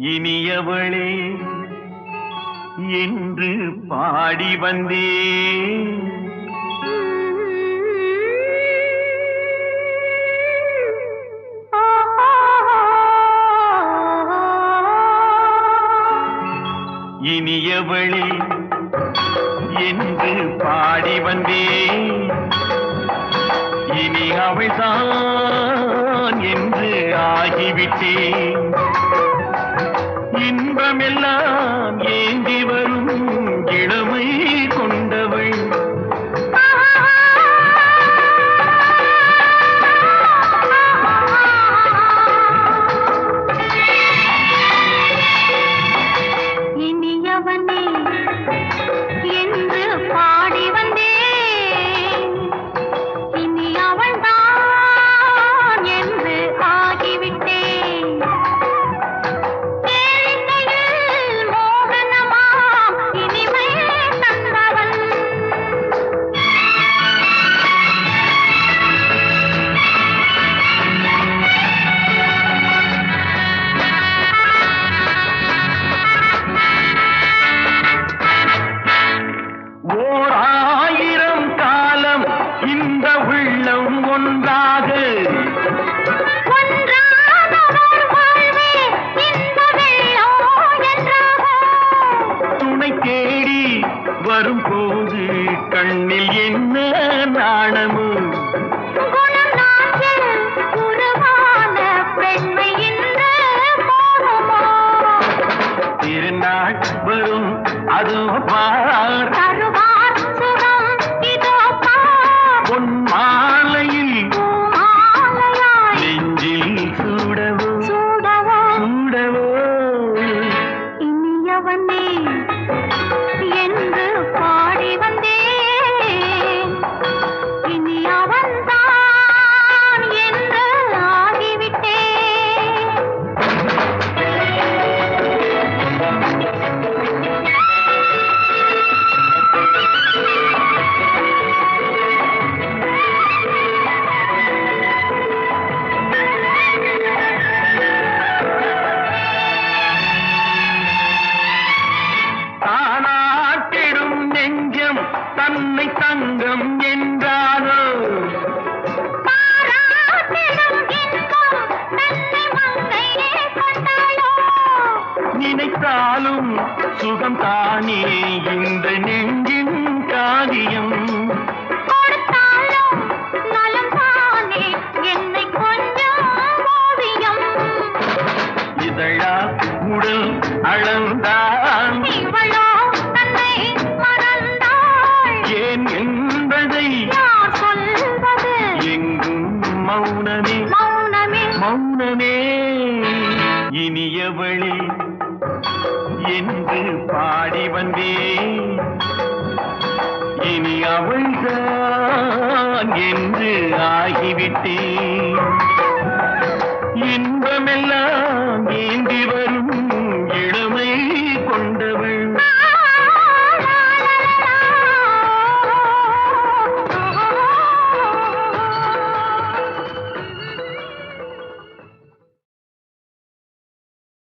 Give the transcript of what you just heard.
இனியவளே என்று பாடி வந்தே இனியவளே என்று பாடி வந்தே இனி அவள்தான் என்று ஆகிவிட்டேன். இன்பமெல்லாம் ஏந்தி வரும் இளமை கொண்டவள். கண்ணில் என்ன நாணமும்? சுகம் தானே இந்த நெஞ்சின் காரியம் இதழா உடல் அளந்தான். ஏன் என்பதை எங்கும் மௌனமே. மௌனமே. இனியவளே என்று பாடி வந்தேன். இனி அவள்தான் என்று ஆகிவிட்டேன். இன்பமெல்லாம் ஏந்தி